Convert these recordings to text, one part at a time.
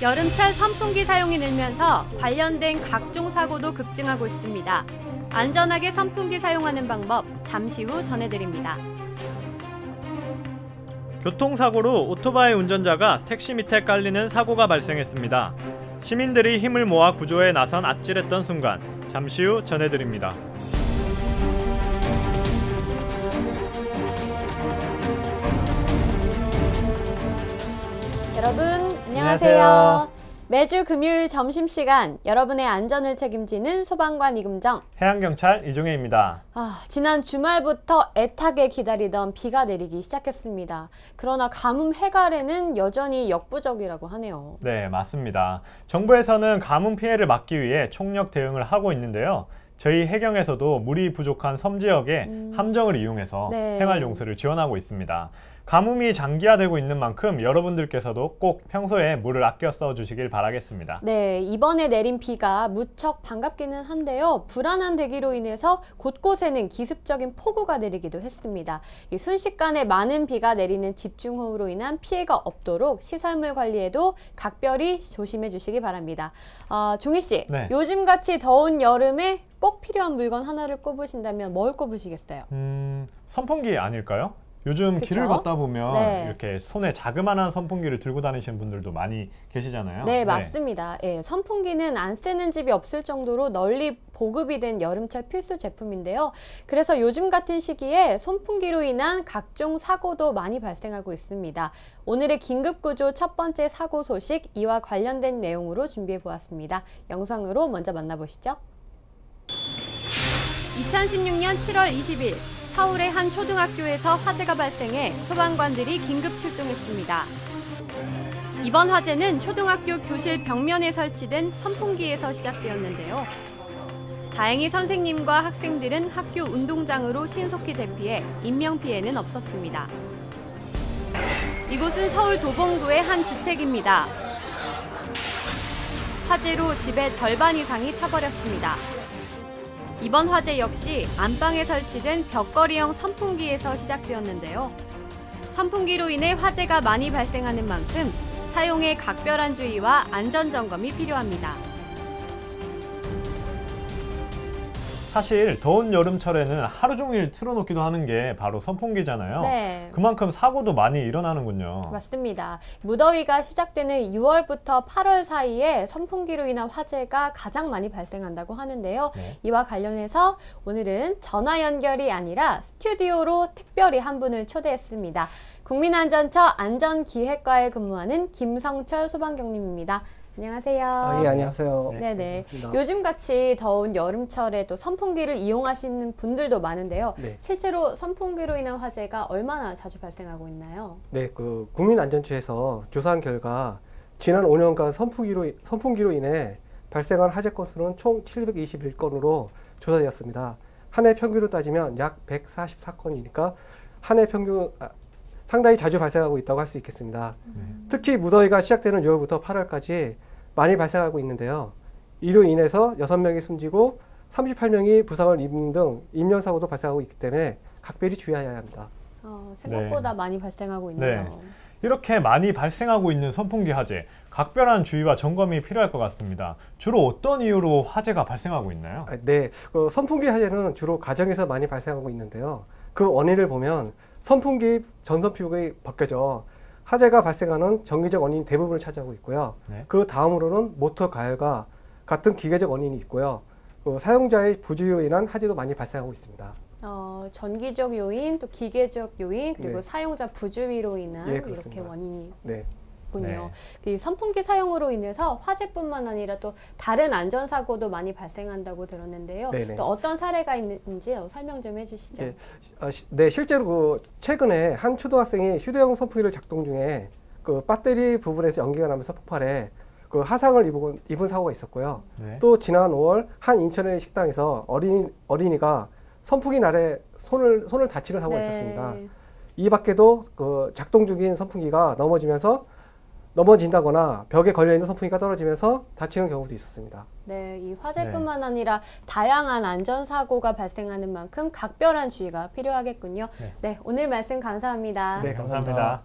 여름철 선풍기 사용이 늘면서 관련된 각종 사고도 급증하고 있습니다. 안전하게 선풍기 사용하는 방법 잠시 후 전해드립니다. 교통사고로 오토바이 운전자가 택시 밑에 깔리는 사고가 발생했습니다. 시민들이 힘을 모아 구조에 나선 아찔했던 순간 잠시 후 전해드립니다. 안녕하세요. 매주 금요일 점심시간 여러분의 안전을 책임지는 소방관 이금정. 해양경찰 이종혜입니다. 아, 지난 주말부터 애타게 기다리던 비가 내리기 시작했습니다. 그러나 가뭄 해갈에는 여전히 역부족이라고 하네요. 네, 맞습니다. 정부에서는 가뭄 피해를 막기 위해 총력 대응을 하고 있는데요. 저희 해경에서도 물이 부족한 섬 지역에 함정을 이용해서 네. 생활용수를 지원하고 있습니다. 가뭄이 장기화되고 있는 만큼 여러분들께서도 꼭 평소에 물을 아껴 써주시길 바라겠습니다. 네, 이번에 내린 비가 무척 반갑기는 한데요. 불안한 대기로 인해서 곳곳에는 기습적인 폭우가 내리기도 했습니다. 이 순식간에 많은 비가 내리는 집중호우로 인한 피해가 없도록 시설물 관리에도 각별히 조심해 주시기 바랍니다. 아, 종희 씨, 네. 요즘같이 더운 여름에 꼭 필요한 물건 하나를 꼽으신다면 뭘 꼽으시겠어요? 음, 선풍기 아닐까요? 요즘 그쵸? 길을 걷다 보면 네. 이렇게 손에 자그마한 선풍기를 들고 다니시는 분들도 많이 계시잖아요. 네, 맞습니다. 예, 선풍기는 안 쓰는 집이 없을 정도로 널리 보급이 된 여름철 필수 제품인데요. 그래서 요즘 같은 시기에 선풍기로 인한 각종 사고도 많이 발생하고 있습니다. 오늘의 긴급구조 첫 번째 사고 소식 이와 관련된 내용으로 준비해 보았습니다. 영상으로 먼저 만나보시죠. 2016년 7월 20일 서울의 한 초등학교에서 화재가 발생해 소방관들이 긴급 출동했습니다. 이번 화재는 초등학교 교실 벽면에 설치된 선풍기에서 시작되었는데요. 다행히 선생님과 학생들은 학교 운동장으로 신속히 대피해 인명피해는 없었습니다. 이곳은 서울 도봉구의 한 주택입니다. 화재로 집의 절반 이상이 타버렸습니다. 이번 화재 역시 안방에 설치된 벽걸이형 선풍기에서 시작되었는데요. 선풍기로 인해 화재가 많이 발생하는 만큼 사용에 각별한 주의와 안전 점검이 필요합니다. 사실 더운 여름철에는 하루 종일 틀어놓기도 하는 게 바로 선풍기잖아요. 네. 그만큼 사고도 많이 일어나는군요. 맞습니다. 무더위가 시작되는 6월부터 8월 사이에 선풍기로 인한 화재가 가장 많이 발생한다고 하는데요. 네. 이와 관련해서 오늘은 전화 연결이 아니라 스튜디오로 특별히 한 분을 초대했습니다. 국민안전처 안전기획과에 근무하는 김성철 소방경님입니다. 안녕하세요. 아, 예, 안녕하세요. 네네. 반갑습니다. 요즘 같이 더운 여름철에 또 선풍기를 이용하시는 분들도 많은데요. 네. 실제로 선풍기로 인한 화재가 얼마나 자주 발생하고 있나요? 네, 그 국민안전처에서 조사한 결과 지난 5년간 선풍기로 선풍기로 인해 발생한 화재 건수는 총 721건으로 조사되었습니다. 한 해 평균으로 따지면 약 144건이니까 한 해 평균 아, 상당히 자주 발생하고 있다고 할 수 있겠습니다. 특히 무더위가 시작되는 6월부터 8월까지 많이 발생하고 있는데요. 이로 인해서 6명이 숨지고 38명이 부상을 입는 등 인명사고도 발생하고 있기 때문에 각별히 주의해야 합니다. 어, 생각보다 많이 발생하고 네. 있네요. 이렇게 많이 발생하고 있는 선풍기 화재, 각별한 주의와 점검이 필요할 것 같습니다. 주로 어떤 이유로 화재가 발생하고 있나요? 아, 네, 그 선풍기 화재는 주로 가정에서 많이 발생하고 있는데요. 그 원인을 보면 선풍기 전선피복이 벗겨져 화재가 발생하는 정기적 원인 대부분을 차지하고 있고요. 네. 그 다음으로는 모터 가열과 같은 기계적 원인이 있고요. 그 사용자의 부주의로 인한 화재도 많이 발생하고 있습니다. 어, 전기적 요인, 또 기계적 요인, 그리고 네. 사용자 부주의로 인한 예, 이렇게. 원인이 네, 있군요. 이 선풍기 사용으로 인해서 화재뿐만 아니라 또 다른 안전 사고도 많이 발생한다고 들었는데요. 네네. 또 어떤 사례가 있는지 설명 좀 해주시죠. 예. 아, 시- 네, 실제로 그 최근에 한 초등학생이 휴대용 선풍기를 작동 중에 그 배터리 부분에서 연기가 나면서 폭발해 그 하상을 입은, 입은 사고가 있었고요. 네. 또 지난 5월 한 인천의 식당에서 어린 어린이가 선풍기 날에 손을 손을 다치는 사고가 네. 있었습니다. 이 밖에도 그 작동 중인 선풍기가 넘어지면서 넘어진다거나 벽에 걸려 있는 선풍기가 떨어지면서 다치는 경우도 있었습니다. 네, 이 화재뿐만 아니라 다양한 안전 사고가 발생하는 만큼 각별한 주의가 필요하겠군요. 네. 네, 오늘 말씀 감사합니다. 네, 감사합니다.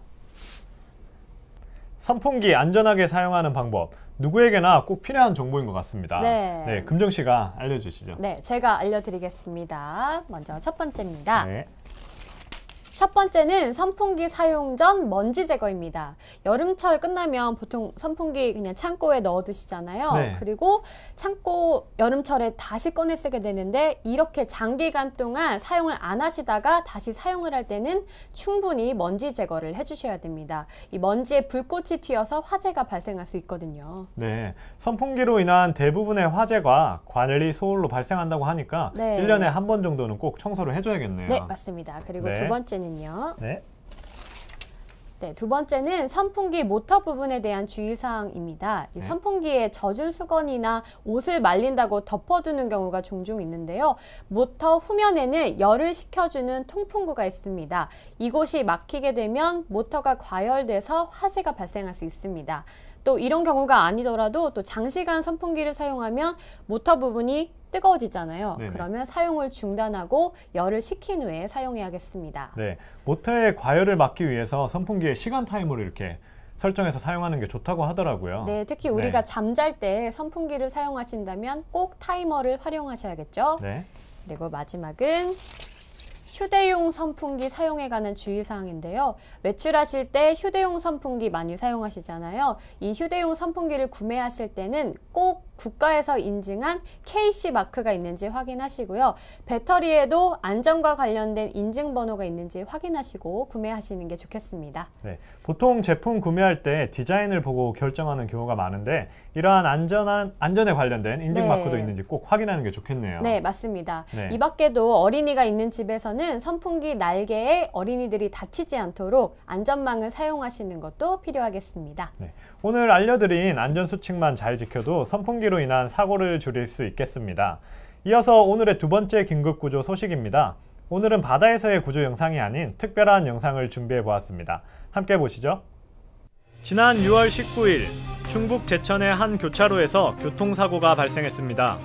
선풍기 안전하게 사용하는 방법 누구에게나 꼭 필요한 정보인 것 같습니다. 네. 금정 씨가 알려주시죠. 네, 제가 알려드리겠습니다. 먼저 첫 번째입니다. 네. 첫 번째는 선풍기 사용 전 먼지 제거입니다. 여름철 끝나면 보통 선풍기 그냥 창고에 넣어두시잖아요. 네. 그리고 창고 여름철에 다시 꺼내 쓰게 되는데 이렇게 장기간 동안 사용을 안 하시다가 다시 사용을 할 때는 충분히 먼지 제거를 해주셔야 됩니다. 이 먼지에 불꽃이 튀어서 화재가 발생할 수 있거든요. 네, 선풍기로 인한 대부분의 화재가 관리 소홀로 발생한다고 하니까 네. 일 1년에 한 번 정도는 꼭 청소를 해줘야겠네요. 네, 맞습니다. 그리고 네. 두 번째는 요. 네. 네, 두 번째는 선풍기 모터 부분에 대한 주의사항입니다. 이 네. 선풍기에 젖은 수건이나 옷을 말린다고 덮어두는 경우가 종종 있는데요. 모터 후면에는 열을 식혀주는 통풍구가 있습니다. 이곳이 막히게 되면 모터가 과열돼서 화재가 발생할 수 있습니다. 또 이런 경우가 아니더라도 또 장시간 선풍기를 사용하면 모터 부분이 뜨거워지잖아요. 네네. 그러면 사용을 중단하고 열을 식힌 후에 사용해야겠습니다. 네, 모터의 과열을 막기 위해서 선풍기의 시간 타이머를 이렇게 설정해서 사용하는 게 좋다고 하더라고요. 네, 특히 우리가 네. 잠잘 때 선풍기를 사용하신다면 꼭 타이머를 활용하셔야겠죠. 네. 그리고 마지막은 휴대용 선풍기 사용에 관한 주의사항인데요. 외출하실 때 휴대용 선풍기 많이 사용하시잖아요. 이 휴대용 선풍기를 구매하실 때는 꼭 국가에서 인증한 KC 마크가 있는지 확인하시고요. 배터리에도 안전과 관련된 인증번호가 있는지 확인하시고 구매하시는 게 좋겠습니다. 네, 보통 제품 구매할 때 디자인을 보고 결정하는 경우가 많은데 이러한 안전한 안전에 관련된 인증 네. 마크도 있는지 꼭 확인하는 게 좋겠네요. 네, 맞습니다. 네. 이 밖에도 어린이가 있는 집에서는 선풍기 날개에 어린이들이 다치지 않도록 안전망을 사용하시는 것도 필요하겠습니다. 네, 오늘 알려드린 안전 수칙만 잘 지켜도 선풍기 로 인한 사고를 줄일 수 있겠습니다. 이어서 오늘의 두 번째 긴급 구조 소식입니다. 오늘은 바다에서의 구조 영상이 아닌 특별한 영상을 준비해 보았습니다. 함께 보시죠. 지난 6월 19일 충북 제천의 한 교차로에서 교통사고가 발생했습니다.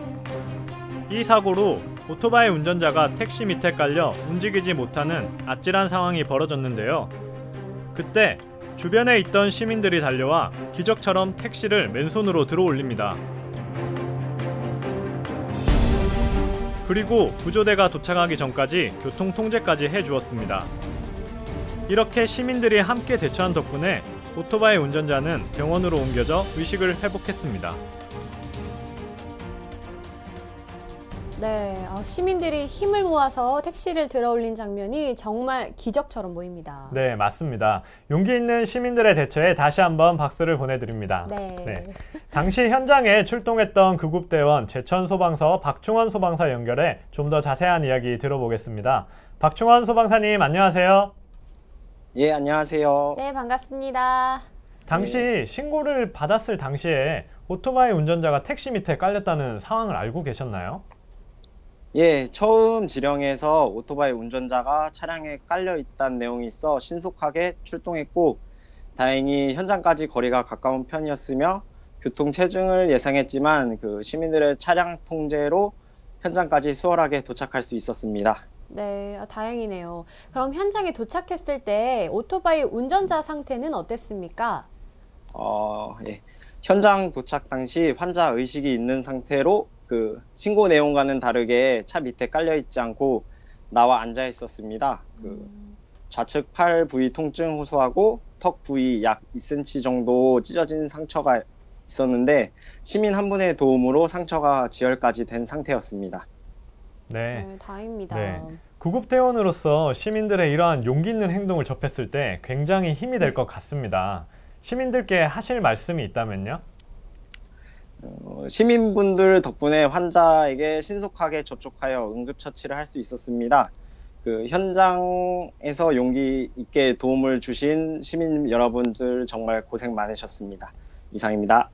이 사고로 오토바이 운전자가 택시 밑에 깔려 움직이지 못하는 아찔한 상황이 벌어졌는데요. 그때 주변에 있던 시민들이 달려와 기적처럼 택시를 맨손으로 들어 올립니다. 그리고 구조대가 도착하기 전까지 교통 통제까지 해 주었습니다. 이렇게 시민들이 함께 대처한 덕분에 오토바이 운전자는 병원으로 옮겨져 의식을 회복했습니다. 네, 어, 시민들이 힘을 모아서 택시를 들어올린 장면이 정말 기적처럼 보입니다. 네, 맞습니다. 용기 있는 시민들의 대처에 다시 한번 박수를 보내드립니다. 네. 네. 당시 현장에 출동했던 구급대원 제천소방서 박충원 소방사 연결해 좀 더 자세한 이야기 들어보겠습니다. 박충원 소방사님 안녕하세요. 예, 안녕하세요. 네, 반갑습니다. 당시 신고를 받았을 당시에 오토바이 운전자가 택시 밑에 깔렸다는 상황을 알고 계셨나요? 예, 처음 지령에서 오토바이 운전자가 차량에 깔려 있다는 내용이 있어 신속하게 출동했고, 다행히 현장까지 거리가 가까운 편이었으며, 교통 체증을 예상했지만, 그 시민들의 차량 통제로 현장까지 수월하게 도착할 수 있었습니다. 네, 아, 다행이네요. 그럼 현장에 도착했을 때 오토바이 운전자 상태는 어땠습니까? 어, 예. 현장 도착 당시 환자 의식이 있는 상태로 그 신고 내용과는 다르게 차 밑에 깔려 있지 않고 나와 앉아 있었습니다. 그 좌측 팔 부위 통증 호소하고 턱 부위 약 2cm 정도 찢어진 상처가 있었는데 시민 한 분의 도움으로 상처가 지혈까지 된 상태였습니다. 네. 네, 다행입니다. 네. 구급대원으로서 시민들의 이러한 용기 있는 행동을 접했을 때 굉장히 힘이 될 것 같습니다. 시민들께 하실 말씀이 있다면요? 어, 시민분들 덕분에 환자에게 신속하게 접촉하여 응급처치를 할 수 있었습니다. 그 현장에서 용기 있게 도움을 주신 시민 여러분들 정말 고생 많으셨습니다. 이상입니다.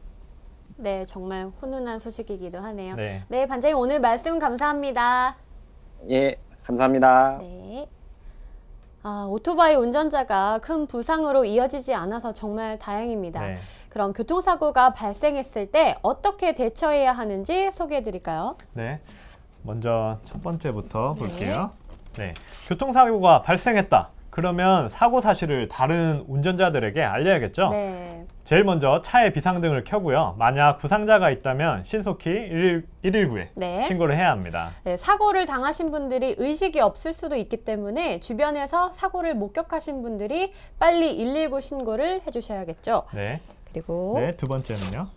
네, 정말 훈훈한 소식이기도 하네요. 네, 네. 반장님 오늘 말씀 감사합니다. 예, 감사합니다. 네. 아, 오토바이 운전자가 큰 부상으로 이어지지 않아서 정말 다행입니다. 네. 그럼 교통사고가 발생했을 때 어떻게 대처해야 하는지 소개해 드릴까요? 네. 먼저 첫 번째부터 볼게요. 네. 교통사고가 발생했다. 그러면 사고 사실을 다른 운전자들에게 알려야겠죠? 네. 제일 먼저 차의 비상등을 켜고요. 만약 부상자가 있다면 신속히 1 119에 네. 신고를 해야 합니다. 네, 사고를 당하신 분들이 의식이 없을 수도 있기 때문에 주변에서 사고를 목격하신 분들이 빨리 119 신고를 해주셔야겠죠. 네. 그리고 네, 두 번째는요.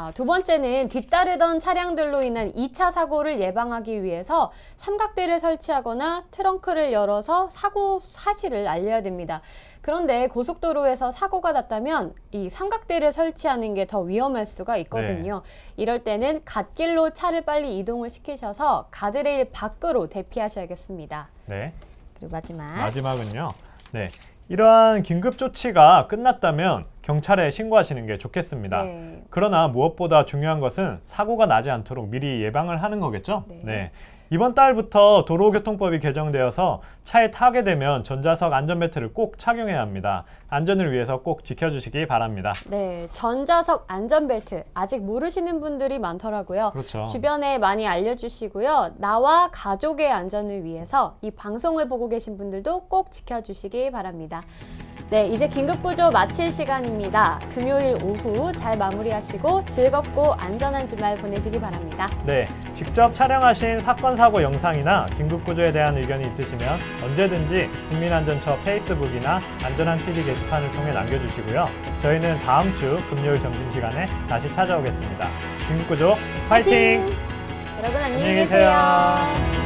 아, 두 번째는 뒤따르던 차량들로 인한 2차 사고를 예방하기 위해서 삼각대를 설치하거나 트렁크를 열어서 사고 사실을 알려야 됩니다. 그런데 고속도로에서 사고가 났다면 이 삼각대를 설치하는 게 더 위험할 수가 있거든요. 이럴 때는 갓길로 차를 빨리 이동을 시키셔서 가드레일 밖으로 대피하셔야겠습니다. 네. 그리고 마지막. 마지막은요. 네. 이러한 긴급 조치가 끝났다면 경찰에 신고하시는 게 좋겠습니다. 네. 그러나 무엇보다 중요한 것은 사고가 나지 않도록 미리 예방을 하는 거겠죠? 네. 이번 달부터 도로교통법이 개정되어서 차에 타게 되면 전자석 안전벨트를 꼭 착용해야 합니다. 안전을 위해서 꼭 지켜주시기 바랍니다. 네, 전자석 안전벨트 아직 모르시는 분들이 많더라고요. 그렇죠. 주변에 많이 알려주시고요. 나와 가족의 안전을 위해서 이 방송을 보고 계신 분들도 꼭 지켜주시기 바랍니다. 네, 이제 긴급구조 마칠 시간입니다. 금요일 오후 잘 마무리하시고 즐겁고 안전한 주말 보내시기 바랍니다. 네, 직접 촬영하신 사건 사고 영상이나 긴급 구조에 대한 의견이 있으시면 언제든지 국민안전처 페이스북이나 안전한 TV 게시판을 통해 남겨주시고요. 저희는 다음 주 금요일 점심시간에 다시 찾아오겠습니다. 긴급 구조 파이팅! 여러분 안녕히. 계세요.